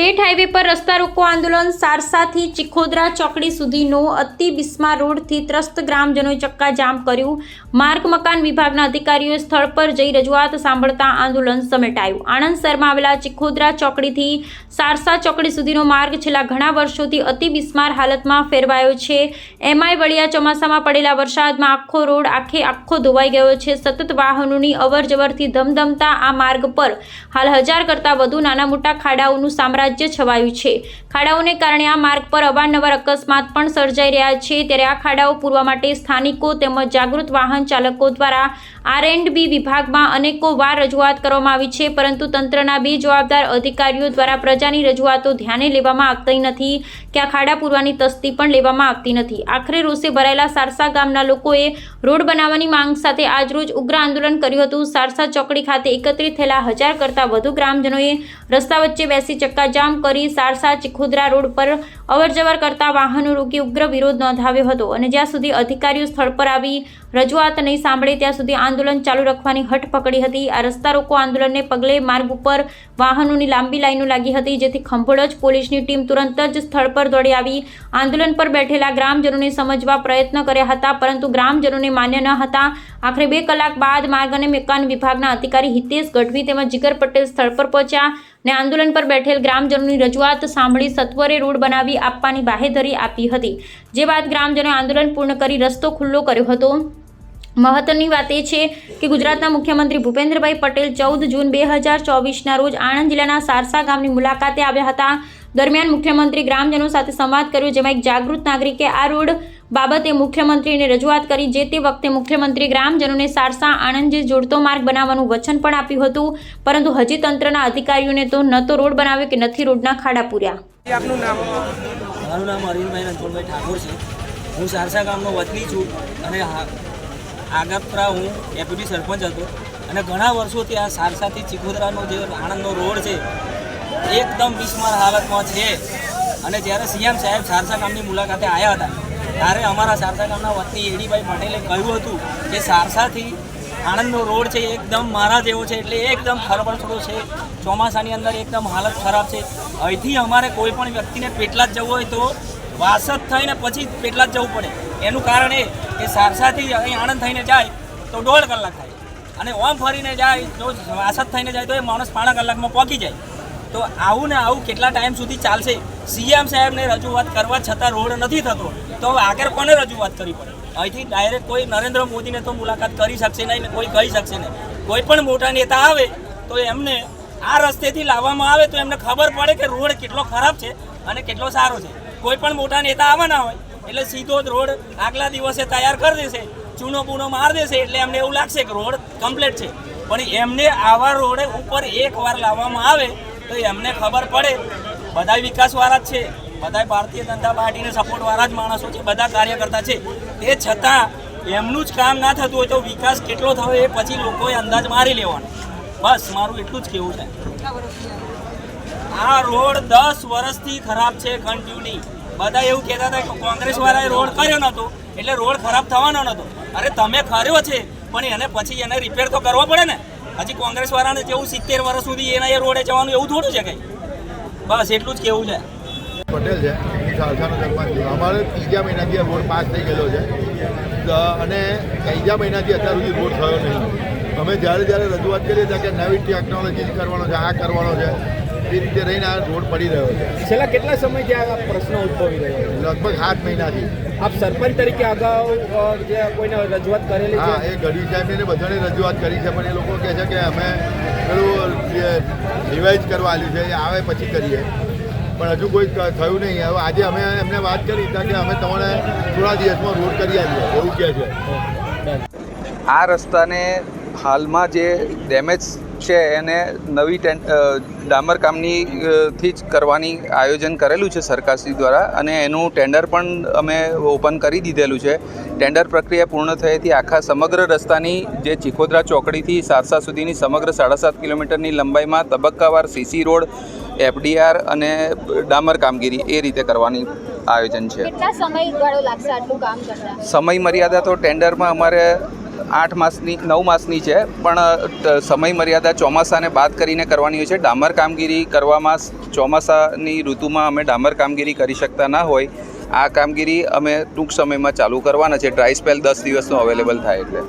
State highway પર રસ્તા રોકો આંદોલન સારસાથી ચિખોદરા ચોકડી સુધીનો અતિ બિસ્મા રોડથી ત્રસ્ત ગ્રામજનોએ ચક્કાજામ કર્યું. માર્ગ, મકાન વિભાગના અધિકારીઓએ સ્થળ પર જઈ રજૂઆત સાંભળતા આંદોલન સમેટાયું. આણંદ શહેરમાં આવેલા ચિખોદરા ચોકડીથી સારસા ચોકડી સુધીનો માર્ગ છેલ્લા ઘણા વર્ષોથી અતિ બિસ્માર હાલતમાં ફેરવાયો છે. એમાંય વળિયા ચોમાસામાં પડેલા વરસાદમાં આખો રોડ આખે આખો ધોવાઈ ગયો છે. સતત વાહનોની અવર જવરથી ધમધમતા આ માર્ગ પર. હાલ હજાર કરતાં વધુ નાના મોટા ખાડાઓનું સામ્રાજ્ય છવાયું છે. ખાડાઓને કારણે આ માર્ગ પર અવારનવાર અકસ્માત પણ સર્જાઈ રહ્યા છે. ત્યારે આ ખાડાઓ પૂરવા માટે સ્થાનિકો તેમજ જાગૃત વાહન ચાલકો દ્વારા આર એન્ડ બી વિભાગમાં અનેકો વાર રજૂઆત કરવામાં આવી છે. પરંતુ તંત્રના બે જવાબદાર અધિકારીઓ દ્વારા પ્રજાની રજૂઆતો ધ્યાને લેવામાં આવતી નથી કે આ ખાડા પૂરવાની તસ્તી પણ લેવામાં આવતી નથી. આખરે રોષે ભરાયેલા સારસા ગામના લોકોએ રોડ બનાવવાની માંગ સાથે આજરોજ ઉગ્ર આંદોલન કર્યું હતું. સારસા ચોકડી ખાતે એકત્રિત થયેલા હજાર કરતાં વધુ ગ્રામજનોએ રસ્તા વચ્ચે બેસી ચક્કાજામ કરી સારસા ચિખોદરા રોડ પર અવરજવર કરતા વાહનો રોકી ઉગ્ર વિરોધ નોંધાવ્યો હતો અને જ્યાં સુધી અધિકારીઓ સ્થળ પર આવી રજૂઆત નહીં સાંભળે ત્યાં સુધી આંદોલન ચાલુ રાખવાની હઠ પકડી હતી. આ રસ્તા રોકો આંદોલનને પગલે માર્ગ ઉપર વાહનોની લાંબી લાઈનો લાગી હતી, જેથી ખંભોળજ પોલીસની ટીમ તુરંત જ સ્થળ પર દોડી આવી. આંદોલન પર બેઠેલા ગ્રામજનોને સમજવા પ્રયત્ન કર્યા હતા, પરંતુ ગ્રામજનોને માન્ય ન હતા. આખરે બે કલાક બાદ માર્ગ અને મકાન વિભાગના અધિકારી હિતેશ ગઢવી તેમજ જીગર પટેલ સ્થળ પર પહોંચ્યા ને આંદોલન પર બેઠેલ ગ્રામજનોની રજૂઆત સાંભળી સત્વરે રોડ બનાવી આપવાની બાહેધરી આપી હતી. જે બાદ ગ્રામજનોએ આંદોલન પૂર્ણ કરી રસ્તો ખુલ્લો કર્યો હતો. મહત્વની વાત એ છે કે ગુજરાતના મુખ્યમંત્રી ભૂપેન્દ્રભાઈ પટેલ ચૌદ જૂન બે હજાર ચોવીસના રોજ આણંદ જિલ્લાના સારસા ગામની મુલાકાતે આવ્યા હતા. દરમિયાન મુખ્યમંત્રી ગ્રામજનો સાથે સંવાદ કર્યો, જેમાં એક જાગૃત નાગરિકે આ રોડ બાબતે મુખ્યમંત્રીને રજૂઆત કરી જે તે વખતે મુખ્યમંત્રી ગ્રામજનોને સારસા આણંદ જે જોડતો માર્ગ બનાવવાનું વચન પણ આપ્યું હતું. પરંતુ હજી તંત્રના અધિકારીઓને તો ન તો રોડ બનાવ્યો કે નથી રોડના ખાડા પૂર્યા. આપનું નામ? મારું નામ અરવિંદભાઈ રણછોડભાઈ ઠાકોર છે. હું સારસા ગામનો વતની છું અને હા- આગતરા હું ડેપ્યુટી સરપંચ હતો. અને ઘણા વર્ષોથી આ સારસાથી ચિખોદરાનો જે આણંદનો રોડ છે એકદમ બિસ્માર હાલતમાં છે. અને જ્યારે સીએમ સાહેબ સારસા ગામની મુલાકાતે આવ્યા હતા ત્યારે અમારા સારસા ગામના વતની એડીભાઈ પટેલે કહ્યું હતું કે સારસાથી આણંદનો રોડ છે એકદમ મારા જેવો છે એટલે એકદમ ખરબડછડો છે. ચોમાસાની અંદર એકદમ હાલત ખરાબ છે. અહીંથી અમારે કોઈ પણ વ્યક્તિને પેટલા જ જવું હોય તો વાસદ થઈને પછી પેટલા જ જવું પડે. એનું કારણ એ કે સારસાથી અહીં આણંદ થઈને જાય તો દોઢ કલાક થાય. અને ઓમ ફરીને જાય જો વાસદ થઈને જાય તો એ માણસ પાણા કલાકમાં પહોંચી જાય. તો આવું ને આવું કેટલા ટાઈમ સુધી ચાલશે? સીએમ સાહેબને રજૂઆત કરવા છતાં રોડ નથી થતો. તો આગળ કોને રજૂઆત કરવી પડે? અહીંથી ડાયરેક્ટ કોઈ નરેન્દ્ર મોદીને તો મુલાકાત કરી શકશે નહીં ને કોઈ કહી શકશે નહીં. કોઈ પણ મોટા નેતા આવે તો એમને આ રસ્તેથી લાવવામાં આવે તો એમને ખબર પડે કે રોડ કેટલો ખરાબ છે અને કેટલો સારો છે. કોઈ પણ મોટા નેતા આવવાના હોય એટલે સીધો જ રોડ આગલા દિવસે તૈયાર કરી દેશે, ચૂનો પૂનો માર દેશે એટલે એમને એવું લાગશે કે રોડ કમ્પ્લીટ છે. પણ એમને આવા રોડે ઉપર એક વાર લાવવામાં આવે તો એમને ખબર પડે. બધા વિકાસવાળા જ છે. બધા ભારતીય જનતા પાર્ટીને સપોર્ટવાળા જ માણસો છે. બધા કાર્યકર્તા છે. એ છતાં એમનું જ કામ ના થતું હોય તો વિકાસ કેટલો થયો એ પછી લોકોએ અંદાજ મારી લેવાનો. બસ, મારું એટલું જ કેવું છે. આ રોડ દસ વર્ષથી ખરાબ છે કન્ટિન્યુ બધા એવું કહેતા હતા કે કોંગ્રેસ વાળાએ રોડ કર્યો નહોતો, એટલે રોડ ખરાબ થવાનો નહોતો. અરે, તમે કર્યો છે, પણ એને પછી એને રિપેર તો કરવો પડે ને? હજી કોંગ્રેસ વાળાને જેવું સિત્તેર વર્ષ સુધી એના એ રોડે જવાનું એવું થોડું છે કંઈ? બસ એટલું જ કેવું છે. પટેલ છે સારસાનો છું અમારે ત્રીજા મહિનાથી રોડ પાસ થઈ ગયેલો છે. અને ત્રીજા મહિનાથી અત્યાર સુધી રોડ થયો નહીં. અમે જ્યારે જ્યારે રજૂઆત કરીએ ત્યાં કે નવી ટેકનોલોજી કરવાનો છે, આ કરવાનો છે. એ રીતે રહીને આ રોડ પડી રહ્યો છે. છેલ્લા કેટલા સમયથી આ પ્રશ્ન ઉદ્ભવી રહ્યો છે? લગભગ આઠ મહિનાથી. આપ સરપંચ તરીકે અગાઉ જે કોઈને રજૂઆત કરેલી હા એ ગઢવી સાહેબને બધાને રજૂઆત કરી છે પણ એ લોકો કહે છે કે અમે પેલું રિવાઇઝ કરવા આવ્યું છે એ આવે પછી કરીએ. પણ હજુ કોઈ થયું નહીં. હવે આજે અમે એમને વાત કરી હતા કે અમે તમને થોડા દિવસમાં રોડ કરી આવીએ એવું કહે છે. આ રસ્તાને હાલમાં જે ડેમેજ છે એને નવી ટેન- ડામર કામની થી જ કરવાની આયોજન કરેલું છે સરકારશ્રી દ્વારા અને એનું ટેન્ડર પણ અમે ઓપન કરી દીધેલું છે. ટેન્ડર પ્રક્રિયા પૂર્ણ થયેથી આખા સમગ્ર રસ્તાની જે ચિખોદરા ચોકડીથી સારસા સુધીની સમગ્ર સાડા સાત કિલોમીટરની લંબાઈમાં તબક્કાવાર સીસી રોડ એફડીઆર અને ડામર કામગીરી એ રીતે કરવાની આયોજન છે. સમય મર્યાદા તો ટેન્ડરમાં અમારે આઠ માસની, નવ માસની છે. પણ સમય મર્યાદા ચોમાસાને બાદ કરીને કરવાની હોય છે. ડામર કામગીરી કરવામાં ચોમાસાની ઋતુમાં અમે ડામર કામગીરી કરી શકતા ના હોય. આ કામગીરી અમે ટૂંક સમયમાં ચાલુ કરવાના છે. ડ્રાય સ્પેલ દસ દિવસનો અવેલેબલ થાય એટલે.